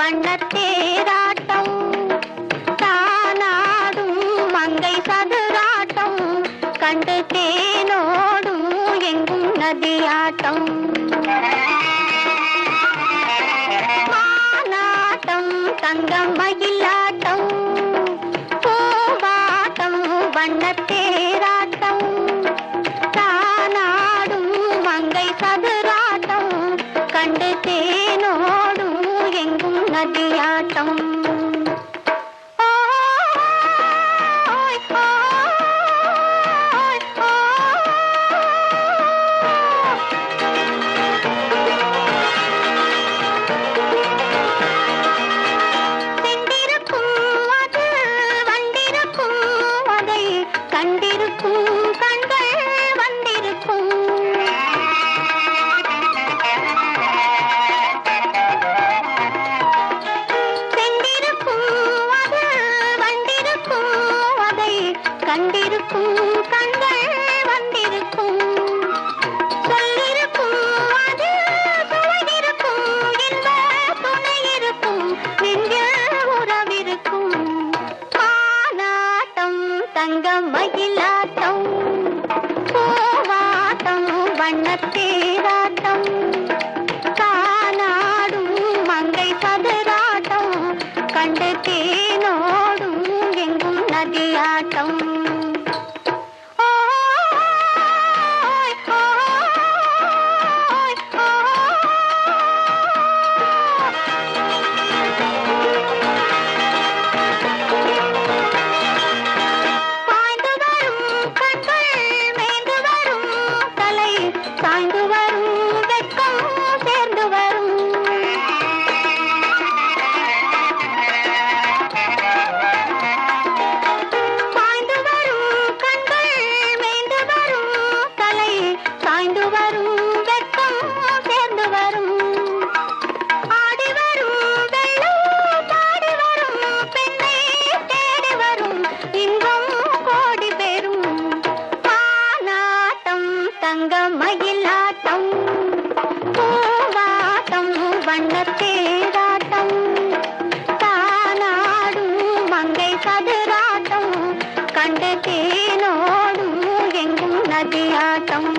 வண்ணத்தேராட்டம் தானாடும் மங்கை சதுராட்டம். கண்டு தேனோடும் எங்கும் நதியாட்டம். மானாட்டம் தங்கம் மயிலாட்டம். பூவாட்டம் வண்ணத்தேராட்டம். தானாடும் மங்கை சதுராட்டம். கண்டு தே கண்டிருக்கும் கண்கள் வந்திருக்கும். சொல்லிருக்கும் அது சுவையிருக்கும் இன்ப துணை நெஞ்சில் உறவிருக்கும். மானாட்டம் தங்கம் மகிழாட்டம் பூவாட்டம் வண்ணத்தேராட்டம். மங்கை சதுராட்டம். கண்டு தேனோடும் எங்கும் நதியாட்டம் தங்க மயிலாட்டம் பூவாட்டம் வண்ண தேராட்டம் தானாடும் மங்கை சதுராட்டம் கண்டு தேனோடும் எங்கும் நதியாட்டம்.